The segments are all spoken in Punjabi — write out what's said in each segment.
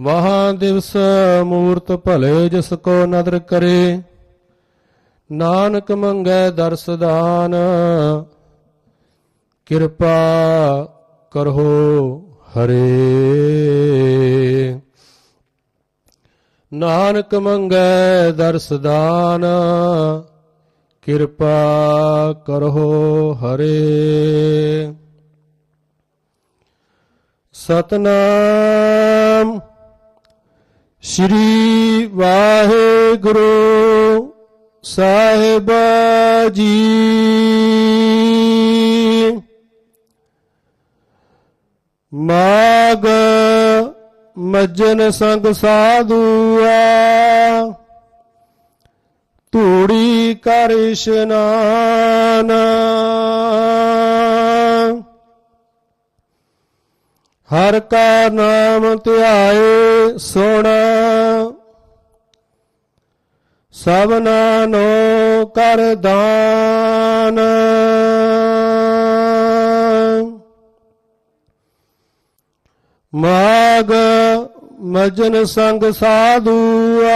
ਵਹਾ ਦਿਵਸ ਮੂਰਤ ਭਲੇ ਜਿਸ ਕੋ ਨਦਰ ਕਰੇ, ਨਾਨਕ ਮੰਗੈ ਦਰਸਦਾਨ ਕਿਰਪਾ ਕਰੋ ਹਰੇ। ਨਾਨਕ ਮੰਗੈ ਦਰਸਦਾਨ ਕਿਰਪਾ ਕਰੋ ਹਰੇ। ਸਤਨਾਮ। ਸ਼੍ਰੀ ਵਾਹਿਗੁਰੂ ਸਾਹਿਬ ਜੀ। ਮਾਗ ਮਜਨ ਸੰਗ ਸਾਧੂਆ ਧੂੜੀ ਕਰ ਇਸ਼ਨਾਨ। ਹਰ ਕਾ ਨਾਮ ਧਿਆਏ ਸੁਣ। ਸਭਨਾ ਨੋ ਕਰ ਦਾਨ। ਮਾਗ ਮਜਨ ਸੰਗ ਸਾਧੂਆ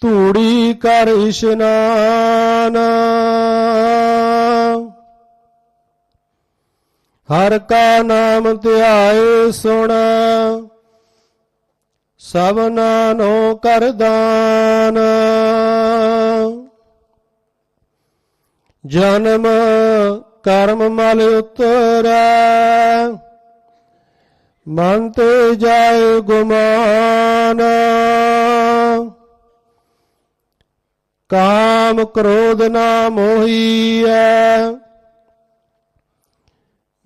ਧੂੜੀ ਕਰ ਇਸ਼ਨਾਨ। ਹਰ ਕਾ ਨਾਮ ਧਿਆਏ ਸੁਣ ਸਭਨਾ ਨੋ ਕਰਦਾਨ ਜਨਮ ਕਰਮ ਮਲ ਉਤਰੈ, ਮਨ ਤੇ ਜਾਏ ਗੁਮਾਨ। ਕਾਮ ਕ੍ਰੋਧ ਨਾ ਮੋਹੀਐ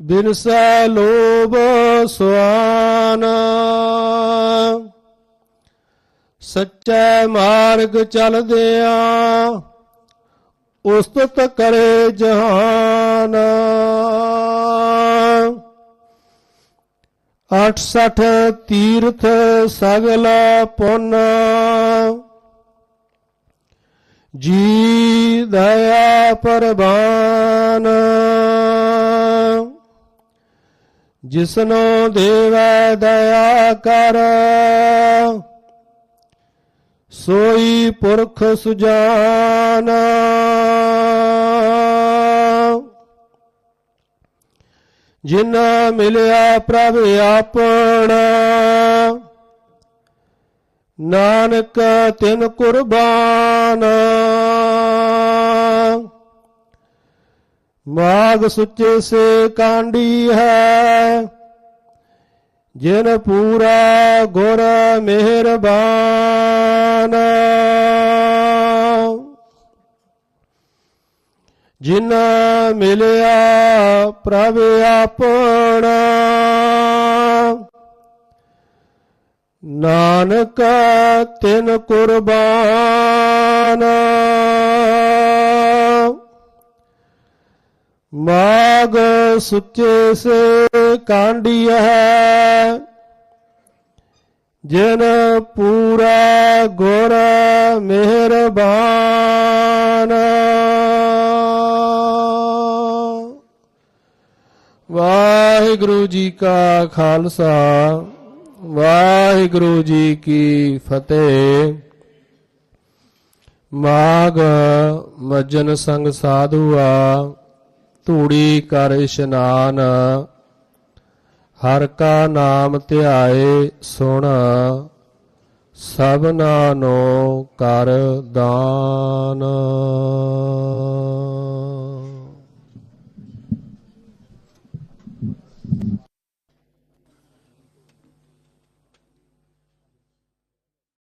ਬਿਨਸੈ ਲੋਭ ਸੁਆਨ। ਸੱਚੇ ਮਾਰਗ ਚਲਦਿਆਂ ਉਸਤਤ ਕਰੇ ਜਹਾਨ। 68 ਤੀਰਥ ਸਗਲ ਪੁੰਨ। ਜੀ ਦਇਆ ਪਰਬਾਨ ਜਿਸਨੋ ਦੇਵੈ ਦਇਆ ਕਰ। ਸੋਈ ਪੁਰਖ ਸੁਜਾਨ। ਜਿਨਾ ਮਿਲਿਆ ਪ੍ਰਭ ਆਪਣਾ। ਨਾਨਕ ਤਿਨ ਕੁਰਬਾਨ। ਮਾਗ ਸੁੱਚੇ ਸੇ ਕਾਂਡੀ ਹੈ, ਜਿਨ ਪੂਰਾ ਗੁਰ ਮਿਹਰਬਾਨ। ਜਿਨ ਮਿਲਿਆ ਪ੍ਰਭ ਆਪਣਾ, ਨਾਨਕ ਤਿਨ ਕੁਰਬਾਨ। ਮਾਗ ਸੁੱਚੇ ਸੇ ਕਾਂਡੀ ਹੈ ਜਿਨ ਪੂਰਾ ਗੁਰ ਮਿਹਰਬਾਨ। ਵਾਹਿਗੁਰੂ ਜੀ ਕਾ ਖਾਲਸਾ, ਵਾਹਿਗੁਰੂ ਜੀ ਕੀ ਫਤਿਹ। ਮਾਗ ਮਜਨ ਸੰਗ ਸਾਧੂਆ ਧੂੜੀ ਕਰ ਇਸ਼ਨਾਨ ਹਰ ਕਾ ਨਾਮ ਧਿਆਏ ਸੁਣ ਸਭਨਾ ਨੋ ਕਰ ਦਾਨ।